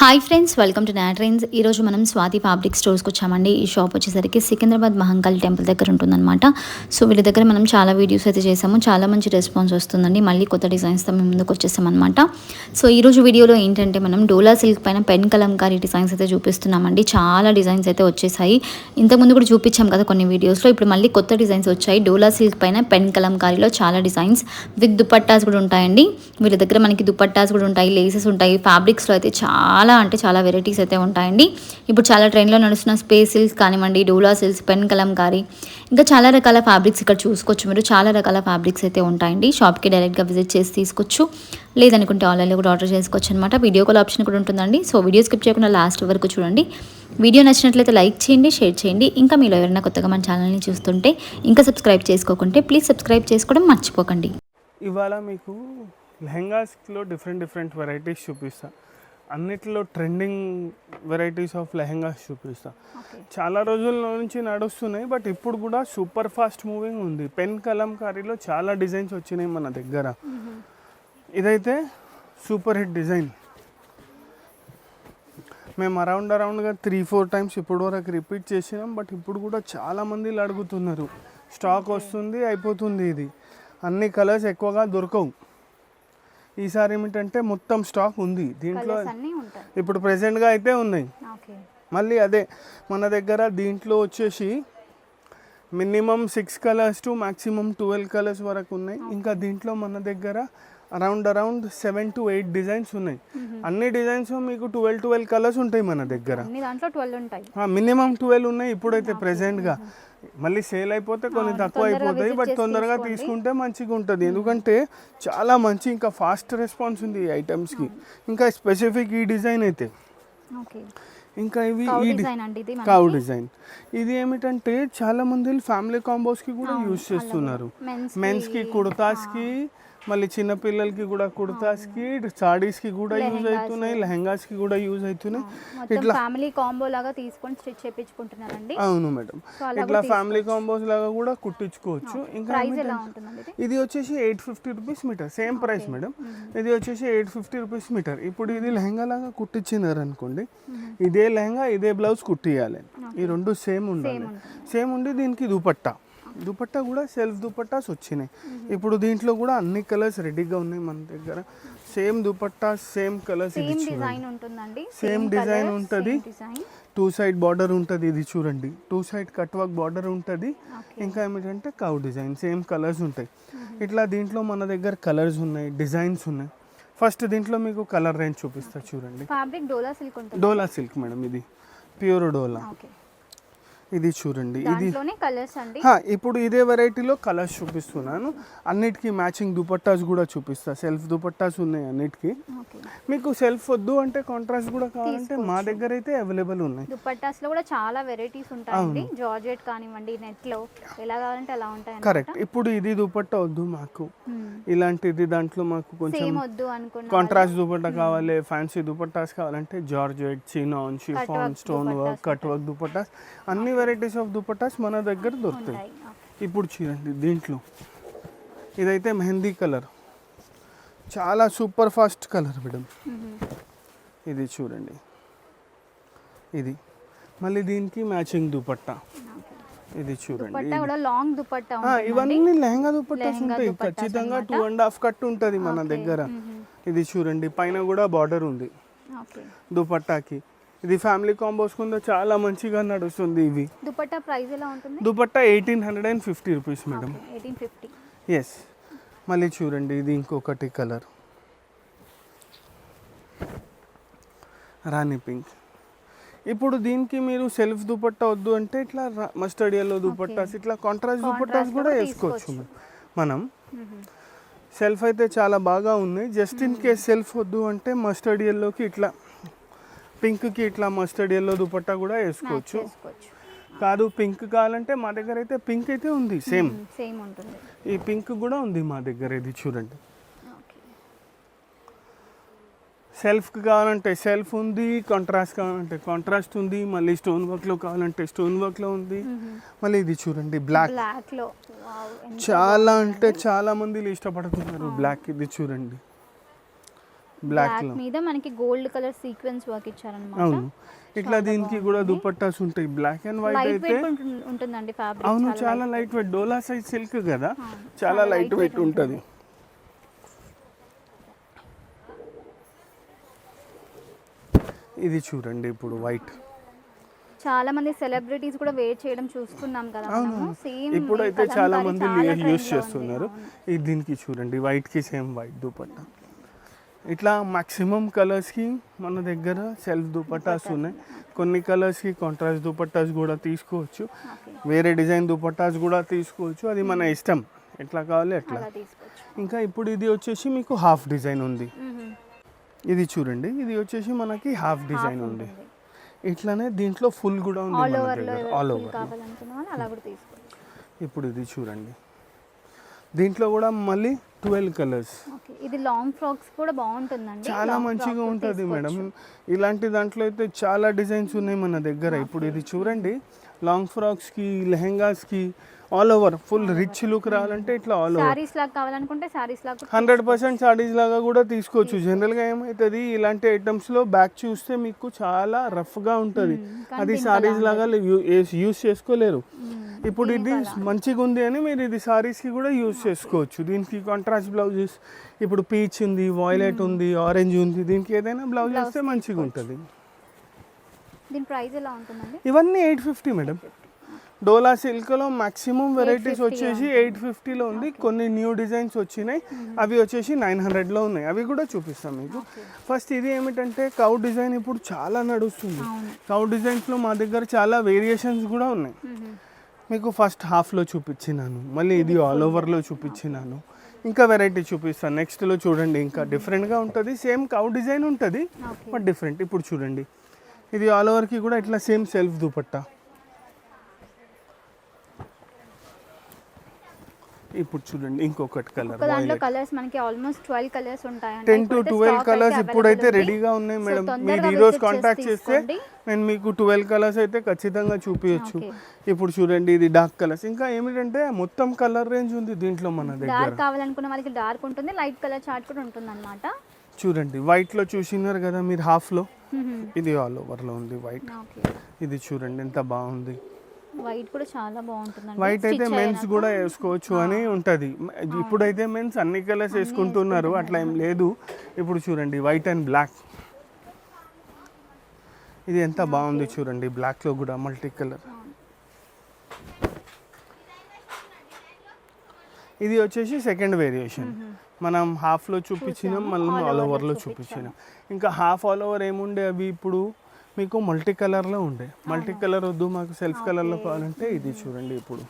Hi friends welcome to నాట్రైన్స్ ఈరోజు మనం స్వాతి ఫ్యాబ్రిక్ స్టోర్స్కి వచ్చామండి. ఈ షాప్ వచ్చేసరికి సికింద్రాబాద్ మహంకాళి టెంపుల్ దగ్గర ఉంటుందన్నమాట. సో వీళ్ళ దగ్గర మనం చాలా వీడియోస్ అయితే చేసాము చాలా మంచి రెస్పాన్స్ వస్తుందండి. మళ్ళీ కొత్త డిజైన్స్తో మేము ముందుకు వచ్చేసామన్నమాట సో ఈరోజు వీడియోలో ఏంటంటే మనం డోలా సిల్క్ పైన పెన్ కలంకారీ డిజైన్స్ అయితే చూపిస్తున్నామండి. చాలా డిజైన్స్ అయితే వచ్చేసాయి. ఇంతకుముందు కూడా చూపించాం కదా కొన్ని వీడియోస్లో ఇప్పుడు మళ్ళీ కొత్త డిజైన్స్ వచ్చాయి. డోలా సిల్క్ పైన పెన్ కలంకారీలో చాలా డిజైన్స్ విత్ దుపట్టాస్ కూడా ఉంటాయండి. వీళ్ళ దగ్గర మనకి దుపట్టాస్ కూడా ఉంటాయి లేసెస్ ఉంటాయి. ఫ్యాబ్రిక్స్లో అయితే చాలా అంటే చాలా వెరైటీస్ అయితే ఉంటాయండి. ఇప్పుడు చాలా ట్రెండ్లో నడుస్తున్న స్పేస్ సిల్క్స్ కానివ్వండి డోలా సిల్క్స్ పెన్ కలంకారీ ఇంకా చాలా రకాల ఫ్యాబ్రిక్స్ ఇక్కడ చూసుకోవచ్చు మీరు. చాలా రకాల ఫ్యాబ్రిక్స్ అయితే ఉంటాయండి. షాప్కి డైరెక్ట్గా విజిట్ చేసి తీసుకోవచ్చు. లేదనుకుంటే ఆన్లైన్లో కూడా ఆర్డర్ చేసుకోవచ్చు అనమాట వీడియో కాల్ ఆప్షన్ కూడా ఉంటుందండి. సో వీడియో స్కిప్ చేయకుండా లాస్ట్ వరకు చూడండి. వీడియో నచ్చినట్లయితే లైక్ చేయండి షేర్ చేయండి. ఇంకా మీలో ఎవరైనా కొత్తగా మన ఛానల్ని చూస్తుంటే ఇంకా సబ్స్క్రైబ్ చేసుకోకుంటే ప్లీజ్ సబ్స్క్రైబ్ చేసుకోవడం మర్చిపోకండి. ఇవాళ మీకు లెహంగాస్లో డిఫరెంట్ డిఫరెంట్ వెరైటీస్ చూపిస్తాను అన్నిటిలో ట్రెండింగ్ వెరైటీస్ ఆఫ్ లెహెంగాస్ చూపిస్తా. చాలా రోజుల నుంచి నడుస్తున్నాయి బట్ ఇప్పుడు కూడా సూపర్ ఫాస్ట్ మూవింగ్ ఉంది. పెన్ కలంకారీలో చాలా డిజైన్స్ వచ్చినాయి మన దగ్గర. ఇదైతే సూపర్ హిట్ డిజైన్. మేము అరౌండ్ అరౌండ్గా త్రీ ఫోర్ టైమ్స్ ఇప్పుడు వరకు రిపీట్ చేసినాం బట్ ఇప్పుడు కూడా చాలా మంది అడుగుతున్నారు. స్టాక్ వస్తుంది అయిపోతుంది ఇది. అన్ని కలర్స్ ఎక్కువగా దొరకవు. ఈసారి ఏమిటంటే మొత్తం స్టాక్ ఉంది. దీంట్లో ఇప్పుడు ప్రెసెంట్గా అయితే ఉన్నాయి. మళ్ళీ అదే మన దగ్గర దీంట్లో వచ్చేసి minimum six colours to maximum twelve colours వరకు ఉన్నాయి. ఇంకా దీంట్లో మన దగ్గర around around seven to eight designs ఉన్నాయి. అన్ని డిజైన్స్ మీకు ట్వెల్వ్ ట్వెల్వ్ కలర్స్ ఉంటాయి మన దగ్గర. మినిమం ట్వెల్వ్ ఉన్నాయి ఇప్పుడైతే ప్రెసెంట్గా. మళ్ళీ సేల్ అయిపోతే కొన్ని తక్కువ అయిపోతాయి బట్ తొందరగా తీసుకుంటే మంచిగా ఉంటుంది. ఎందుకంటే చాలా మంచి ఇంకా ఫాస్ట్ రెస్పాన్స్ ఉంది ఈ ఐటమ్స్కి. ఇంకా స్పెసిఫిక్ ఈ డిజైన్ అయితే. ఇంకా ఇవి కౌ ఈ డిజైన్ ఇది కౌ డిజైన్. ఇది ఏమిటంటే చాలా మంది ఫ్యామిలీ కాంబోస్కి కూడా యూజ్ చేస్తున్నారు. మెన్స్కి కుర్తాస్కి మళ్ళీ చిన్న పిల్లలకి కూడా కుర్తాస్కి సాడీస్కి కూడా యూజ్ అవుతున్నాయి లెహంగాస్కి కూడా యూజ్ అవుతున్నాయి. మొత్తం ఫ్యామిలీ కాంబో లాగా తీసుకొని స్టిచ్ చేపించుకుంటున్నారండి. అవును మేడం. ఇట్లా ఫ్యామిలీ కాంబోస్ లాగా కూడా కుట్టించుకోవచ్చు. ఇంకా ప్రైస్ ఎలా ఏమిటంటే- ఉంటుందండి ఇది? ఇది వచ్చేసి eight fifty rupees metre same price madam. ఇది వచ్చేసి ఎయిట్ ఫిఫ్టీ రూపీస్ మీటర్ ఇప్పుడు ఇది లెహంగా లాగా కుట్టించినారు అనుకోండి ఇదే లెహంగా ఇదే బ్లౌజ్ కుట్టియాలి. ఈ రెండు సేమ్ ఉండాలి. సేమ్ ఉండి దీనికి దుపట్టా. దుపట్టా కూడా సెల్ఫ్ దుపట్టాస్ వచ్చినాయి. ఇప్పుడు దీంట్లో కూడా అన్ని కలర్స్ రెడీగా ఉన్నాయి మన దగ్గర. సేమ్ దుపట్టా సేమ్ కలర్స్ ఇది సేమ్ చూడండి. సేమ్ డిజైన్ ఉంటుంది. టూ సైడ్ బార్డర్ ఉంటుంది ఇది చూడండి. Two side cut work border ఉంటుంది ఇంకా ఏమిటంటే కౌ డిజైన్ సేమ్ కలర్స్ ఉంటాయి. ఇట్లా దీంట్లో మన దగ్గర కలర్స్ ఉన్నాయి డిజైన్స్ ఉన్నాయి. ఫస్ట్ దీంట్లో మీకు కలర్ రేంజ్ చూపిస్తా చూడండి. ఫ్యాబ్రిక్ డోలా సిల్క్ ఉంటుంది? డోలా సిల్క్ మేడం ఇది. ప్యూర్ డోలా. ఇది చూడండి ఇది కలర్స్ అండి. ఇప్పుడు ఇదే వెరైటీలో కలర్స్ చూపిస్తున్నాను. అన్నిటికీ మ్యాచింగ్ దుపట్టాస్ కూడా చూపిస్తా. సెల్ఫ్ దుపట్టాస్ ఉన్నాయి అన్నిటికీ. మీకు సెల్ఫ్ వద్దు అంటే కాంట్రాస్ట్ కూడా కావాలంటే మా దగ్గర అయితే అవైలబుల్ ఉన్నాయి. దుపట్టాస్లో కూడా చాలా వెరైటీస్ ఉంటాయండి. జార్జెట్ కానివ్వండి నెట్లో ఎలా కావాలంటే అలా ఉంటాయి కరెక్ట్ ఇప్పుడు ఇది దుపట్టా వద్దు మాకు. ఇలాంటిది దాంట్లో మాకు కొంచెం కాంట్రాస్ట్ దుపట్టా కావాలి ఫ్యాన్సీ దుపట్టాస్ కావాలంటే georgette chinon chiffon stone work cut work dupattas అన్ని వెరైటీస్ ఆఫ్ దుపట్టాస్ మన దగ్గర దొరుకుతాయి. ఇప్పుడు చూడండి దీంట్లో. ఇదైతే మెహందీ కలర్. చాలా సూపర్ ఫాస్ట్ కలర్ మేడం. ఇది చూడండి. ఇది. మళ్ళీ దీనికి మ్యాచింగ్ దుపట్టా. ఇది చూడండి. ఇవన్నీ లెహంగా దుపట్టాస్ ఉంటాయి. ఖచ్చితంగా టూ అండ్ హాఫ్ కట్ ఉంటుంది మన దగ్గర. ఇది చూడండి. పైన కూడా బార్డర్ ఉంది. దుపట్టాకి. ఇది ఫ్యామిలీ కాంబోస్ కింద చాలా మంచిగా నడుస్తుంది ఇవి. దుపట్టా ప్రైస్ ఎలా ఉంటుంది? Dupatta eighteen hundred and fifty rupees madam. Eighteen fifty. Yes మళ్ళీ చూడండి ఇది ఇంకొకటి కలర్. రాణి పింక్. ఇప్పుడు దీనికి మీరు సెల్ఫ్ దుపట్టా వద్దు అంటే ఇట్లా మస్టర్డ్ ఎల్లో దుపట్టాస్ ఇట్లా కాంట్రాస్ట్ దుపట్టాస్ కూడా వేసుకోవచ్చు మనం. సెల్ఫ్ అయితే చాలా బాగా ఉన్నాయి. జస్ట్ ఇన్ కేస్ సెల్ఫ్ వద్దు అంటే మస్టర్డ్ ఎల్లోకి ఇట్లా పింక్కి ఇట్లా మస్టర్డ్ ఎల్లో దుపట్టా కూడా వేసుకోవచ్చు. కాదు పింక్ కావాలంటే మా దగ్గర అయితే పింక్ అయితే ఉంది సేమ్ సేమ్ ఉంటుంది. ఈ పింక్ కూడా ఉంది మా దగ్గర ఇది చూడండి. ఓకే. సెల్ఫ్ కావాలంటే సెల్ఫ్ ఉంది కాంట్రాస్ట్ కావాలంటే కాంట్రాస్ట్ ఉంది మళ్ళీ స్టోన్ వర్క్లో కావాలంటే స్టోన్ వర్క్లో ఉంది. మళ్ళీ ఇది చూడండి బ్లాక్. చాలా అంటే చాలా మంది ఇష్టపడుతున్నారు బ్లాక్ ఇది చూడండి. బ్లాక్ మీద మనకి గోల్డ్ కలర్ సీక్వెన్స్ వర్క్ ఇచ్చారనమాట అవును. ఇట్లా దీనికి కూడా దుపట్టాస్ ఉంటాయి. బ్లాక్ అండ్ వైట్ అయితే ఉంటుందండి ఫ్యాబ్రిక్ అవును చాలా light weight dola size silk కదా? చాలా లైట్ వెయిట్ ఉంటుంది. ఇది చూడండి ఇప్పుడు వైట్. చాలా మంది సెలబ్రిటీస్ కూడా వేర్ చేయడం చూస్తున్నాం కదా సేమ్ ఇప్పుడైతే చాలా మంది యూస్ చేస్తున్నారు. ఇది దీనికి చూడండి వైట్కి సేమ్ వైట్ దుపట్టా. ఇట్లా మాక్సిమం కలర్స్కి మన దగ్గర సెల్ఫ్ దుపట్టాస్ ఉన్నాయి. కొన్ని కలర్స్కి కాంట్రాస్ట్ దుపట్టాస్ కూడా తీసుకోవచ్చు. వేరే డిజైన్ దుపట్టాస్ కూడా తీసుకోవచ్చు. అది మన ఇష్టం. ఎట్లా కావాలి తీసుకోవచ్చు. ఇంకా ఇప్పుడు ఇది వచ్చేసి మీకు హాఫ్ డిజైన్ ఉంది. ఇది చూడండి. ఇది వచ్చేసి మనకి హాఫ్ డిజైన్ ఉంది. ఇట్లానే దీంట్లో ఫుల్ కూడా ఉంది ఆల్ మన ఓవర్ దగ్గర. ఆల్ ఇప్పుడు ఇది చూడండి. దీంట్లో కూడా మళ్ళీ ట్వెల్వ్ కలర్స్. ఓకే ఇది లాంగ్ ఫ్రాక్స్ కూడా బాగుంటుందండి. చాలా మంచిగా ఉంటుంది మేడం. ఇలాంటి దాంట్లో అయితే చాలా డిజైన్స్ ఉన్నాయి మన దగ్గర. ఇప్పుడు ఇది చూడండి. లాంగ్ ఫ్రాక్స్కి లెహెంగాస్కి all over full rich look రావాలంటే ఇట్లా ఆల్ ఓవర్ లాగా కావాలనుకుంటే లాగా కూడా హండ్రెడ్ పర్సెంట్ సారీస్ లాగా కూడా తీసుకోవచ్చు. జనరల్గా ఏమవుతుంది ఇలాంటి ఐటమ్స్లో బ్యాక్ చూస్తే మీకు చాలా రఫ్గా ఉంటుంది. అది సారీస్ లాగా యూస్ చేసుకోలేరు. ఇప్పుడు ఇది మంచిగా ఉంది అని మీరు ఇది సారీస్కి కూడా యూస్ చేసుకోవచ్చు. దీనికి కాంట్రాస్ట్ బ్లౌజెస్ ఇప్పుడు పీచ్ ఉంది వాయిలెట్ ఉంది ఆరెంజ్ ఉంది దీనికి ఏదైనా బ్లౌజ్ వేస్తే మంచిగా ఉంటుంది. దీని ప్రైస్ ఎలా ఉంటుందండి? ఇవన్నీ ఎయిట్ ఫిఫ్టీ మేడం. డోలా సిల్క్లో మాక్సిమం వెరైటీస్ వచ్చేసి ఎయిట్ ఫిఫ్టీలో ఉంది. కొన్ని న్యూ డిజైన్స్ వచ్చినాయి. అవి వచ్చేసి నైన్ హండ్రెడ్లో ఉన్నాయి. అవి కూడా చూపిస్తాం మీకు. ఫస్ట్ ఇది ఏమిటంటే కౌ డిజైన్ ఇప్పుడు చాలా నడుస్తుంది. కౌ డిజైన్స్లో మా దగ్గర చాలా వేరియేషన్స్ కూడా ఉన్నాయి. మీకు ఫస్ట్ హాఫ్లో చూపించినాను. మళ్ళీ ఇది ఆల్ ఓవర్లో చూపించినాను. ఇంకా వెరైటీ చూపిస్తాను. నెక్స్ట్లో చూడండి. ఇంకా డిఫరెంట్గా ఉంటుంది. సేమ్ కౌ డిజైన్ ఉంటుంది బట్ డిఫరెంట్ ఇప్పుడు చూడండి. ఇది ఆల్ ఓవర్కి కూడా ఇట్లా సేమ్ సెల్ఫ్ దుపట్టా. ఇప్పుడు చూడండి ఇంకొకటి కలర్ దాంట్లో కలర్స్ మనకి ఆల్మోస్ట్ ట్వెల్వ్ కలర్స్ ఉంటాయండి. టెన్ టు ట్వెల్వ్ కలర్స్ ఇప్పుడైతే రెడీగా ఉన్నాయి మేడం మీరు ఈ రోజు కాంటాక్ట్ చేస్తే నేను మీకు ట్వెల్వ్ కలర్స్ అయితే ఖచ్చితంగా చూపించచ్చు. ఇప్పుడు చూడండి ఇది డార్క్ కలర్స్ ఇంకా ఏమిటంటే మొత్తం కలర్ రేంజ్ ఉంది దీంట్లో మన దగ్గర. డార్క్ కావాలనుకున్న వాళ్ళకి డార్క్ ఉంటుంది లైట్ కలర్ చార్ట్ కూడా ఉంటుంది అనమాట చూడండి వైట్లో చూసినారు కదా మీరు హాఫ్లో. ఇది ఆల్ ఓవర్లో ఉంది వైట్ ఇది చూడండి ఎంత బాగుంది. వైట్ కూడా చాలా బాగుంటుందండి. వైట్ అయితే మెన్స్ కూడా వేసుకోవచ్చు అని ఉంటది. ఇప్పుడైతే మెన్స్ అన్ని కలర్స్ వేసుకుంటున్నారు అట్లా ఏం లేదు. ఇప్పుడు చూడండి వైట్ అండ్ బ్లాక్ ఇది ఎంత బాగుంది చూడండి బ్లాక్లో కూడా మల్టీ కలర్ ఇది వచ్చేసి సెకండ్ వేరియేషన్ మనం హాఫ్లో చూపించినాం మళ్ళీ ఆల్ ఓవర్లో చూపించినాం. ఇంకా హాఫ్ ఆల్ ఓవర్ ఏముండే అవి ఇప్పుడు? మీకు మల్టీ కలర్లో ఉండే. మల్టీ కలర్ వద్దు మాకు సెల్ఫ్ కలర్లో కావాలంటే ఇది చూడండి ఇప్పుడు.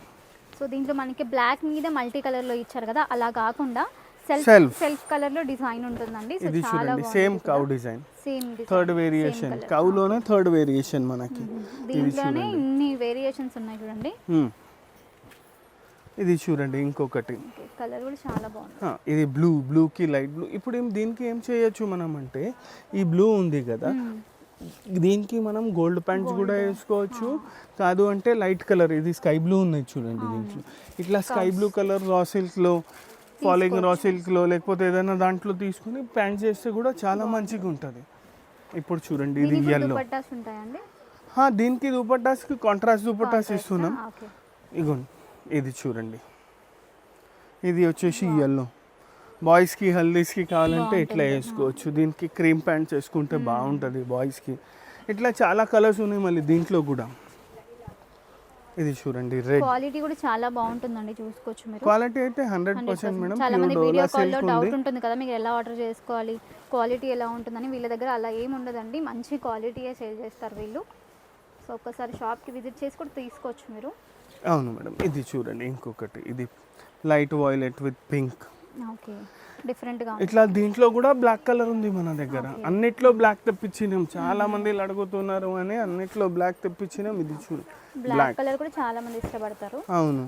సో దీంట్లో మనకి బ్లాక్ మీద మల్టీ కలర్లో ఇచ్చారు కదా అలా కాకుండా సెల్ఫ్. సెల్ఫ్ కలర్లో డిజైన్ ఉంటుందండి. ఇది చూడండి same cow design same third variation కౌలోనే థర్డ్ వేరియేషన్ మనకి. దీంట్లోనే ఇన్ని వేరియేషన్స్ ఉన్నాయి చూడండి. ఇది చూడండి ఇంకొకటి. కలర్ కూడా చాలా బాగుంది. ఇది బ్లూ బ్లూకి లైట్ బ్లూ. ఇప్పుడు ఏం దీనికి ఏం చేయొచ్చు మనం అంటే ఈ బ్లూ ఉంది కదా దీనికి మనం గోల్డ్ ప్యాంట్స్ కూడా వేసుకోవచ్చు. కాదు అంటే లైట్ కలర్ ఇది స్కై బ్లూ ఉన్నది చూడండి దీంట్లో. ఇట్లా స్కై బ్లూ కలర్ రా సిల్క్లో ఫాలోయింగ్ రా సిల్క్లో లేకపోతే ఏదైనా దాంట్లో తీసుకుని ప్యాంట్స్ వేస్తే కూడా చాలా మంచిగా ఉంటుంది. ఇప్పుడు చూడండి ఇది ఎల్లో దీనికి దుపట్టాస్కి కాంట్రాస్ట్ దుపట్టాస్ ఇస్తున్నాం. ఇగోండి. ఇది చూడండి. ఇది వచ్చేసి ఎల్లో బాయ్స్కి హల్దీస్కి కావాలంటే ఇట్లా వేసుకోవచ్చు. దీనికి క్రీమ్ ప్యాంట్స్ వేసుకుంటే బాగుంటుంది బాయ్స్కి ఇట్లా చాలా కలర్స్ ఉన్నాయి మళ్ళీ దీంట్లో కూడా. ఇది చూడండి రెడ్ క్వాలిటీ కూడా చాలా బాగుంటుందండి చూసుకోవచ్చు మీరు. క్వాలిటీ అయితే హండ్రెడ్ పర్సెంట్ మేడం చాలా మంది వీడియో కాల్లో డౌట్ ఉంటుంది కదా మీకు ఎలా ఆర్డర్ చేసుకోవాలి క్వాలిటీ ఎలా ఉంటుందని. వీళ్ళ దగ్గర అలా ఏమి ఉండదండి మంచి క్వాలిటీయే సేల్ చేస్తారు వీళ్ళు. సో ఒక్కసారి షాప్కి విజిట్ చేసి కూడా తీసుకోవచ్చు మీరు. అవును మేడం. ఇది చూడండి ఇంకొకటి. ఇది light violet with pink. Okay. డిఫరెంట్గా ఇట్లా దీంట్లో కూడా బ్లాక్ కలర్ ఉంది మన దగ్గర. అన్నిట్లో బ్లాక్ తెప్పించినాం. చాలా మంది అడుగుతున్నారు అని అన్నిట్లో బ్లాక్ తెప్పించినాం. ఇది చూడు. బ్లాక్ కలర్ కూడా చాలా మంది ఇష్టపడతారు. అవును.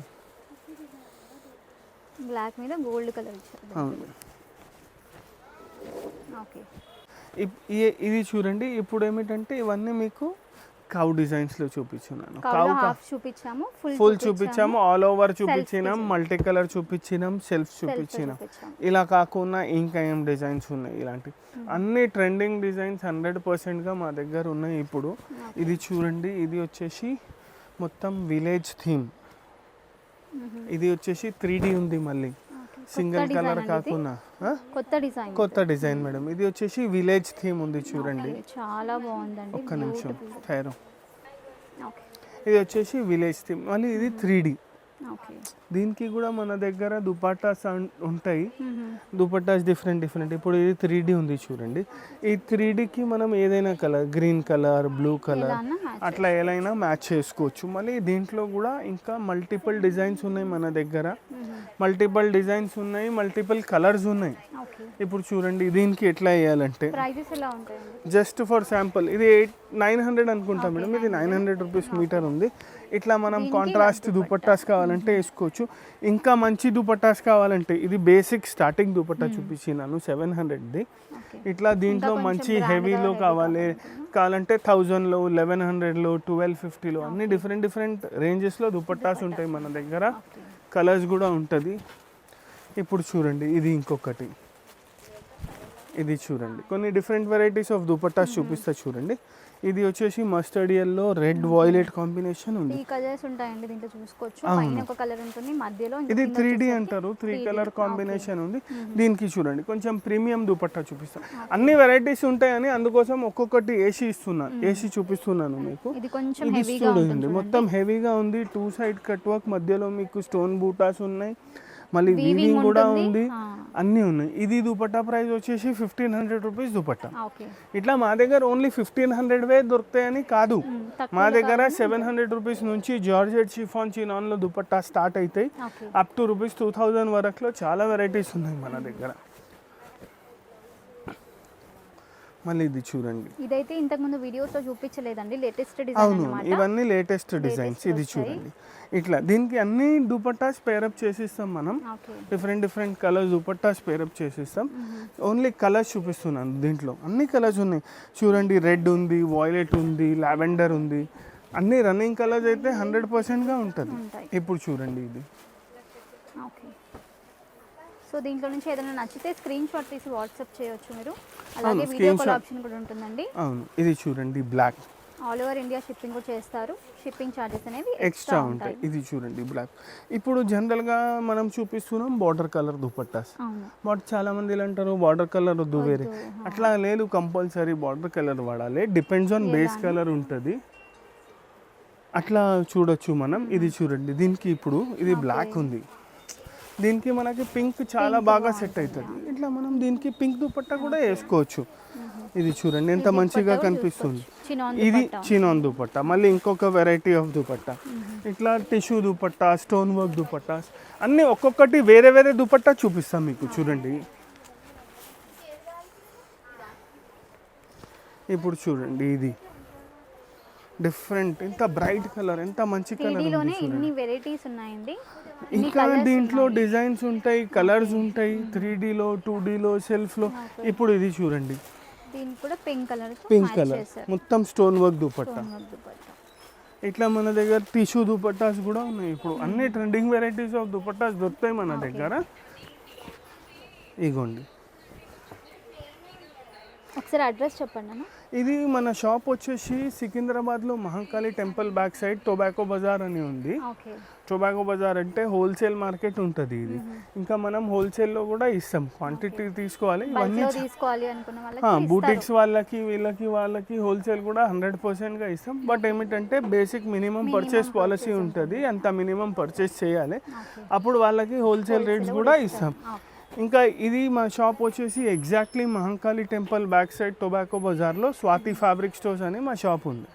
బ్లాక్ మీద గోల్డ్ కలర్ ఇచ్చారు. అవును ఓకే. ఇది చూడండి. ఇప్పుడు ఏమిటంటే ఇవన్నీ మీకు కౌ డిజైన్స్లో చూపించున్నాను. కౌ చూపించాము ఫుల్ చూపించాము. ఆల్ ఓవర్ చూపించినాం మల్టీ కలర్ చూపించినాం సెల్ఫ్ చూపించినాం. ఇలా కాకుండా ఇంకా ఏం డిజైన్స్ ఉన్నాయి ఇలాంటి? అన్ని ట్రెండింగ్ డిజైన్స్ హండ్రెడ్ పర్సెంట్గా మా దగ్గర ఉన్నాయి ఇప్పుడు. ఇది చూడండి ఇది వచ్చేసి మొత్తం విలేజ్ థీమ్ ఇది వచ్చేసి త్రీ ఉంది మళ్ళీ. Single colour? కాకుండా? కొత్త డిజైన్ కొత్త డిజైన్ మేడం. ఇది వచ్చేసి విలేజ్ థీమ్ ఉంది చూడండి. చాలా బాగుందండి. ఒక్క నిమిషం. థైరో ఇది వచ్చేసి విలేజ్ థీమ్. మళ్ళీ ఇది త్రీ ఓకే. దీనికి కూడా మన దగ్గర దుపాటాస్ అన్- ఉంటాయి. Dupattas different different. ఇప్పుడు ఇది త్రీ ఉంది చూడండి. ఈ త్రీ మనం ఏదైనా colour green colour blue colour అట్లా ఎలా మ్యాచ్ చేసుకోవచ్చు. మళ్ళీ దీంట్లో కూడా ఇంకా మల్టిపుల్ డిజైన్స్ ఉన్నాయి మన దగ్గర. మల్టిపుల్ డిజైన్స్ ఉన్నాయి మల్టిపుల్ కలర్స్ ఉన్నాయి. ఇప్పుడు చూడండి దీనికి ఎట్లా వేయాలంటే జస్ట్ ఫర్ శాంపుల్ ఇది ఎయిట్ నైన్ హండ్రెడ్ అనుకుంటా మేడం. ఇది నైన్ హండ్రెడ్ రూపీస్ మీటర్ ఉంది. ఇట్లా మనం కాంట్రాస్ట్ దుపట్టాస్ కావాలంటే వేసుకోవచ్చు. ఇంకా మంచి దుపట్టాస్ కావాలంటే ఇది బేసిక్ స్టార్టింగ్ దుపట్టా చూపించినాను సెవెన్ హండ్రెడ్ది. ఇట్లా దీంట్లో మంచి హెవీలో కావాలి. కావాలంటే థౌజండ్లో లెవెన్ హండ్రెడ్లో ట్వెల్వ్ ఫిఫ్టీలో అన్ని డిఫరెంట్ డిఫరెంట్ రేంజెస్లో దుపట్టాస్ ఉంటాయి మన దగ్గర. కలర్స్ కూడా ఉంటుంది. ఇప్పుడు చూడండి ఇది ఇంకొకటి. ఇది చూడండి. కొన్ని డిఫరెంట్ వెరైటీస్ ఆఫ్ దుపట్టాస్ చూపిస్తా చూడండి. ఇది వచ్చేసి mustard yellow red violet combination ఉంది. త్రీ కలర్స్ ఉంటాయండి దీంట్లో చూసుకోవచ్చు. అవును. పైన ఒక కలర్ ఉంటుంది మధ్యలో ఇంకా ఇది త్రీ డి అంటారు. Three 3D. కలర్. కాంబినేషన్ ఉంది. దీనికి చూడండి. కొంచెం ప్రీమియం దుపట్టా చూపిస్తా. అన్ని వెరైటీస్ ఉంటాయని అందుకోసం ఒక్కొక్కటి ఏసీ ఇస్తున్నాను ఏసీ చూపిస్తున్నాను మీకు. ఇది కొంచెం హెవీగా మొత్తం హెవీగా ఉంది. టూ సైడ్ కట్ వర్క్ మధ్యలో మీకు స్టోన్ బూటాస్ ఉన్నాయి. మళ్ళీ వీవింగ్ కూడా. ఉంది. ఆ. అన్నీ ఉన్నాయి. ఇది దుపట్టా ప్రైస్ వచ్చేసి ఫిఫ్టీన్ హండ్రెడ్ రూపీస్ దుపట్టా. ఇట్లా మా దగ్గర ఓన్లీ ఫిఫ్టీన్ హండ్రెడ్ వే దొరుకుతాయని కాదు. మా దగ్గర సెవెన్ హండ్రెడ్ రూపీస్ నుంచి జార్జెట్ షిఫాన్ చినాన్లో దుపట్టా స్టార్ట్ అవుతాయి up to rupees two thousand వరకులో చాలా వెరైటీస్ ఉన్నాయి మన దగ్గర. మళ్ళీ ఇది చూడండి. ఇదైతే ఇంతకు ముందు వీడియోస్లో చూపించలేదండి లేటెస్ట్ డిజైన్ అవును ఇవన్నీ లేటెస్ట్ డిజైన్స్ ఇది. చూడండి. ఇట్లా దీనికి అన్ని దుపట్టాస్ పేరప్ చేసిస్తాం మనం. Different different colours dupattas pair up చేసిస్తాం. Only colours చూపిస్తున్నాను దీంట్లో. అన్ని కలర్స్ ఉన్నాయి. చూడండి రెడ్ ఉంది వాయిలెట్ ఉంది లావెండర్ ఉంది. అన్ని రన్నింగ్ కలర్స్ అయితే హండ్రెడ్ పర్సెంట్గా ఉంటుంది. ఇప్పుడు చూడండి ఇది. సో దీంట్లో నుంచి ఏదైనా నచ్చితే స్క్రీన్ షాట్ తీసి వాట్సాప్ చేయొచ్చు మీరు. అలాగే వీడియో కాల్. ఆప్షన్ కూడా ఉంటుందండి. అవును ఇది చూడండి black all over India shipping కూడా చేస్తారు. షిప్పింగ్ ఛార్జెస్ అనేవి ఎక్స్ట్రా ఉంటాయి. ఇది చూడండి బ్లాక్ ఇప్పుడు జనరల్గా మనం చూపిస్తున్నాం బార్డర్ కలర్ దుపట్టాస్. బట్ చాలా మంది అంటారు బార్డర్ కలర్ వద్దు వేరే. అట్లా లేదు కంపల్సరీ బార్డర్ కలర్ వాడాలి. డిపెండ్స్ ఆన్ బేస్ కలర్ ఉంటుంది. అట్లా చూడొచ్చు మనం. ఇది చూడండి దీనికి ఇప్పుడు ఇది బ్లాక్ ఉంది. దీనికి మనకి పింక్ చాలా బాగా సెట్ అవుతుంది. ఇట్లా మనం దీనికి పింక్ దుపట్టా కూడా వేసుకోవచ్చు. ఇది చూడండి ఎంత మంచిగా కనిపిస్తుంది. ఇది చినాన్ దుపట్టా. మళ్ళీ ఇంకొక వెరైటీ ఆఫ్ దుపట్టా. ఇట్లా tissue dupatta stone work dupattas అన్నీ ఒక్కొక్కటి వేరే వేరే దుపట్టా చూపిస్తాం మీకు చూడండి. ఇప్పుడు చూడండి ఇది. డిఫరెంట్. ఎంత బ్రైట్ కలర్ ఎంత మంచి కలర్ ఇన్ని వెరైటీస్ ఉన్నాయండి. ఇంకా దీంట్లో. డిజైన్స్ ఉంటాయి కలర్స్ ఉంటాయి త్రీ డీలో టూ డీలో సెల్ఫ్లో ఇప్పుడు ఇది చూడండి. కూడా పింక్ కలర్ పింక్ కలర్. మొత్తం స్టోన్ వర్క్ దుపట్టా. ఇట్లా మన దగ్గర టిష్యూ దుపట్టాస్ కూడా ఉన్నాయి ఇప్పుడు. అన్ని ట్రెండింగ్ వెరైటీస్ ఆఫ్ దుపట్టాస్ దొరుకుతాయి మన దగ్గర. ఇగోండి. ఒకసారి అడ్రస్ చెప్పండి అన్న ఇది మన షాప్ వచ్చేసి సికింద్రాబాద్లో Mahankali temple back side Tobacco Bazaar అని ఉంది. టొబాకో బజార్ అంటే హోల్సేల్ మార్కెట్ ఉంటుంది ఇది. ఇంకా మనం హోల్సేల్లో కూడా ఇస్తాం. క్వాంటిటీ తీసుకోవాలి. ఇవన్నీ తీసుకోవాలి బూటిక్స్ వాళ్ళకి వీళ్ళకి వాళ్ళకి హోల్సేల్ కూడా హండ్రెడ్ పర్సెంట్గా ఇస్తాం. బట్ ఏమిటంటే బేసిక్ మినిమం పర్చేస్ పాలసీ ఉంటుంది. అంత మినిమం పర్చేస్ చేయాలి. అప్పుడు వాళ్ళకి హోల్సేల్ రేట్స్ కూడా ఇస్తాం. ఇంకా ఇది మా షాప్ వచ్చేసి exactly Mahankali temple back side Tobacco బజార్లో స్వాతి ఫ్యాబ్రిక్ స్టోర్స్ అని మా షాప్ ఉంది.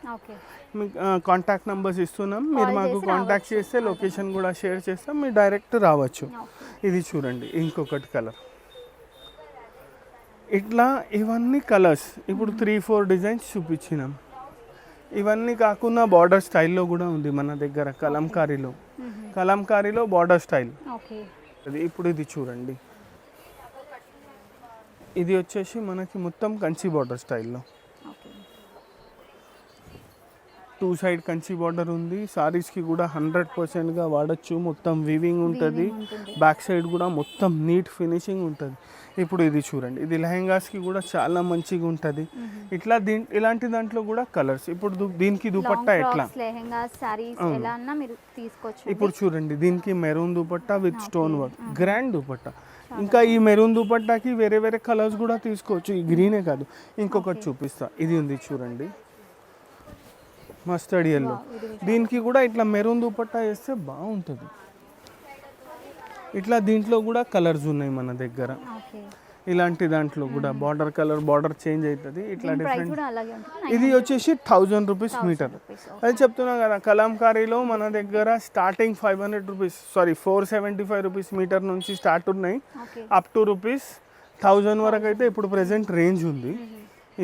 మీకు కాంటాక్ట్ నెంబర్స్ ఇస్తున్నాం. మీరు మాకు కాంటాక్ట్ చేస్తే లొకేషన్ కూడా షేర్ చేస్తాం. మీరు డైరెక్ట్ రావచ్చు. ఇది చూడండి ఇంకొకటి కలర్ ఇట్లా ఇవన్నీ కలర్స్ ఇప్పుడు త్రీ ఫోర్ డిజైన్స్ చూపించినాం. ఇవన్నీ కాకుండా బార్డర్ స్టైల్లో కూడా ఉంది మన దగ్గర కలంకారీలో. కలంకారీలో బార్డర్ స్టైల్ అది ఇప్పుడు ఇది చూడండి. ఇది వచ్చేసి మనకి మొత్తం కంచి బార్డర్ స్టైల్లో టూ సైడ్ కంచి బార్డర్ ఉంది. సారీస్కి కూడా హండ్రెడ్ పర్సెంట్గా వాడచ్చు. మొత్తం వివింగ్ ఉంటుంది. బ్యాక్ సైడ్ కూడా మొత్తం నీట్ ఫినిషింగ్ ఉంటుంది. ఇప్పుడు ఇది చూడండి. ఇది లెహెంగాస్కి కూడా చాలా మంచిగా ఉంటుంది. ఇట్లా దీని ఇలాంటి దాంట్లో కూడా కలర్స్ ఇప్పుడు దు- దీనికి దుపట్టా ఎట్లా? ఇప్పుడు చూడండి. దీనికి maroon dupatta with stone work grand dupatta. ఇంకా ఈ మెరూన్ దుపట్టాకి వేరే వేరే కలర్స్ కూడా తీసుకోవచ్చు. ఈ గ్రీనే కాదు. ఇంకొకటి చూపిస్తా. ఇది ఉంది చూడండి. మస్టర్డ్ ఎల్లో దీనికి కూడా ఇట్లా మెరూన్ దుపట్టా వేస్తే బాగుంటుంది. ఇట్లా దీంట్లో కూడా కలర్స్ ఉన్నాయి మన దగ్గర. ఇలాంటి దాంట్లో కూడా బార్డర్ కలర్ బార్డర్ చేంజ్ అవుతుంది ఇట్లా డిఫరెంట్ ఇది వచ్చేసి థౌజండ్ రూపీస్ మీటర్ అది చెప్తున్నా కదా కలంకారీలో మన దగ్గర starting five hundred rupees sorry four seventy five rupees metre నుంచి స్టార్ట్ ఉన్నాయి. అప్ టు రూపీస్ థౌజండ్ వరకు అయితే ఇప్పుడు ప్రెసెంట్ రేంజ్ ఉంది.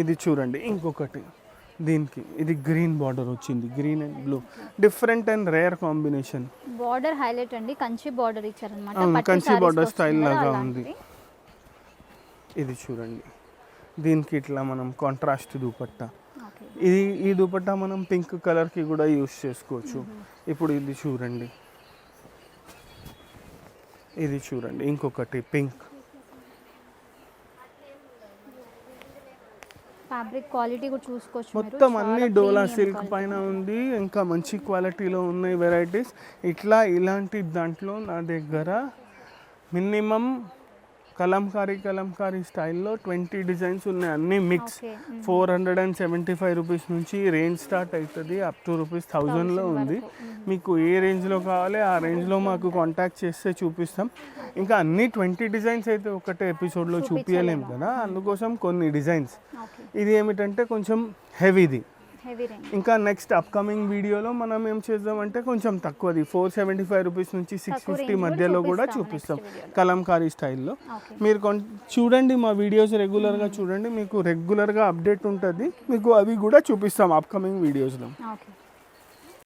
ఇది చూడండి ఇంకొకటి. దీనికి ఇది గ్రీన్ బార్డర్ వచ్చింది green and blue different and rare combination border highlight అండి కంచి బార్డర్ ఇచ్చారనమాట. పట్టు కంచి style కదా, లాగా. ఉంది. ఇది చూడండి. దీనికి ఇట్లా మనం కాంట్రాస్ట్ దుపట్టా. ఇది ఈ దుపట్టా మనం పింక్ కలర్కి కూడా యూస్ చేసుకోవచ్చు. ఇప్పుడు ఇది చూడండి. ఇది చూడండి ఇంకొకటి పింక్ ఫ్యాబ్రిక్ క్వాలిటీ కూడా చూసుకోవచ్చు. మొత్తం అన్ని డోలా సిల్క్. పైన ఉంది ఇంకా మంచి క్వాలిటీలో ఉన్నాయి వెరైటీస్ ఇట్లా ఇలాంటి దాంట్లో నా దగ్గర మినిమం కలంకారీ కలంకారీ స్టైల్లో ట్వంటీ డిజైన్స్ ఉన్నాయి. అన్ని mix. Four hundred and seventy five rupees నుంచి రేంజ్ స్టార్ట్ అవుతుంది. అప్ టు రూపీస్ థౌజండ్లో ఉంది. మీకు ఏ రేంజ్లో కావాలి ఆ రేంజ్లో మాకు కాంటాక్ట్ చేస్తే చూపిస్తాం. ఇంకా అన్ని ట్వంటీ డిజైన్స్ అయితే ఒకటే ఎపిసోడ్లో చూపించలేం కదా? అందుకోసం కొన్ని డిజైన్స్. ఇది ఏమిటంటే కొంచెం హెవీది ఇంకా నెక్స్ట్ అప్కమింగ్ వీడియోలో మనం ఏం చేద్దామంటే కొంచెం తక్కువది. ఫోర్ సెవెంటీ ఫైవ్ రూపీస్ నుంచి సిక్స్ ఫిఫ్టీ మధ్యలో కూడా చూపిస్తాం. కలంకారీ స్టైల్లో. మీరు కొన్ చూడండి మా వీడియోస్ రెగ్యులర్గా చూడండి. మీకు రెగ్యులర్గా అప్డేట్ ఉంటుంది. మీకు అవి కూడా చూపిస్తాం అప్కమింగ్ వీడియోస్లో.